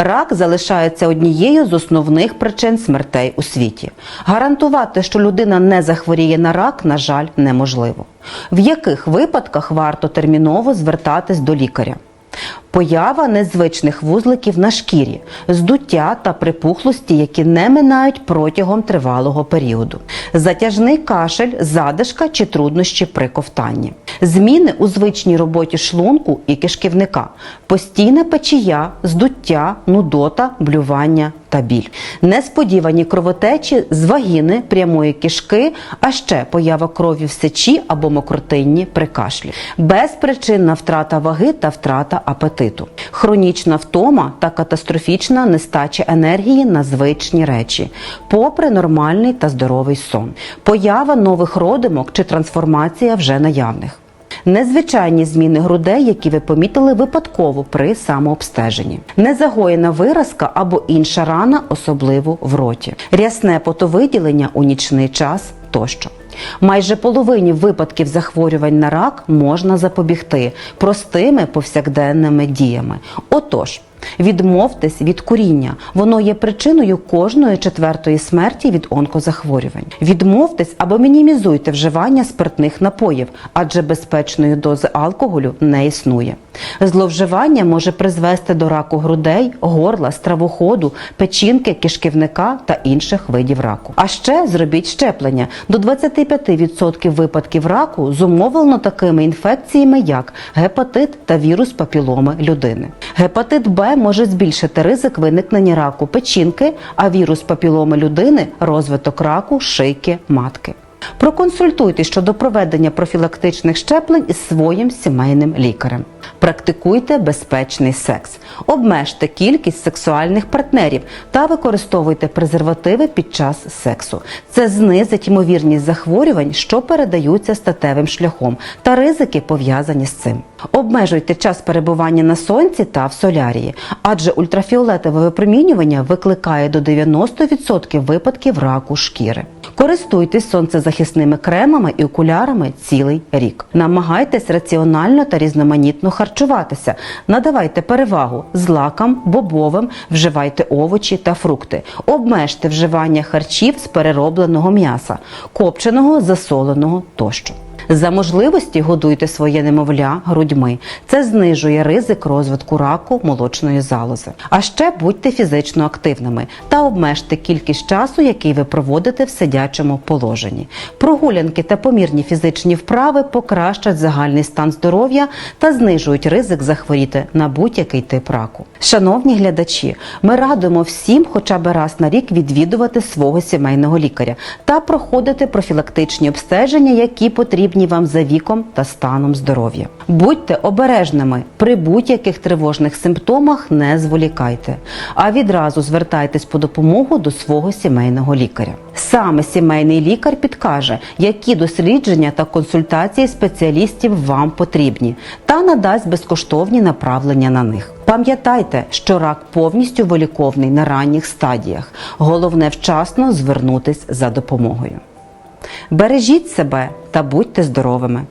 Рак залишається однією з основних причин смертей у світі. Гарантувати, що людина не захворіє на рак, на жаль, неможливо. В яких випадках варто терміново звертатись до лікаря? Поява незвичних вузликів на шкірі, здуття та припухлості, які не минають протягом тривалого періоду, затяжний кашель, задишка чи труднощі при ковтанні, зміни у звичній роботі шлунку і кишківника, постійна печія, здуття, нудота, блювання та біль, несподівані кровотечі з вагіни, прямої кишки, а ще поява крові в сечі або мокротинні при кашлі, безпричинна втрата ваги та втрата апетиту, хронічна втома та катастрофічна нестача енергії на звичні речі, попри нормальний та здоровий сон, поява нових родимок чи трансформація вже наявних. Незвичайні зміни грудей, які ви помітили випадково при самообстеженні, незагоєна виразка або інша рана, особливо в роті, рясне потовиділення у нічний час тощо. Майже половині випадків захворювань на рак можна запобігти простими повсякденними діями. Отож, відмовтесь від куріння, воно є причиною кожної четвертої смерті від онкозахворювань. Відмовтесь або мінімізуйте вживання спиртних напоїв, адже безпечної дози алкоголю не існує. Зловживання може призвести до раку грудей, горла, стравоходу, печінки, кишківника та інших видів раку. А ще зробіть щеплення. До 25% випадків раку зумовлено такими інфекціями, як гепатит та вірус папіломи людини. Гепатит Б може збільшити ризик виникнення раку печінки, а вірус папіломи людини розвиток раку шийки матки. Проконсультуйтесь щодо проведення профілактичних щеплень із своїм сімейним лікарем. Практикуйте безпечний секс, обмежте кількість сексуальних партнерів та використовуйте презервативи під час сексу. Це знизить ймовірність захворювань, що передаються статевим шляхом, та ризики пов'язані з цим. Обмежуйте час перебування на сонці та в солярії, адже ультрафіолетове випромінювання викликає до 90% випадків раку шкіри. Користуйтесь сонцезахисними кремами і окулярами цілий рік. Намагайтесь раціонально та різноманітно харчуватися. Надавайте перевагу злакам, бобовим, вживайте овочі та фрукти. Обмежте вживання харчів з переробленого м'яса, копченого, засоленого тощо. За можливості годуйте своє немовля грудьми. Це знижує ризик розвитку раку молочної залози. А ще будьте фізично активними та обмежте кількість часу, який ви проводите в сидячому положенні. Прогулянки та помірні фізичні вправи покращать загальний стан здоров'я та знижують ризик захворіти на будь-який тип раку. Шановні глядачі, ми радимо всім хоча б раз на рік відвідувати свого сімейного лікаря та проходити профілактичні обстеження, які потрібні вам за віком та станом здоров'я. Будьте обережними при будь-яких тривожних симптомах, не зволікайте, а відразу звертайтесь по допомогу до свого сімейного лікаря. Саме сімейний лікар підкаже, які дослідження та консультації спеціалістів вам потрібні, та надасть безкоштовні направлення на них. Пам'ятайте, що рак повністю виліковний на ранніх стадіях. Головне вчасно звернутись за допомогою. Бережіть себе та будьте здоровими!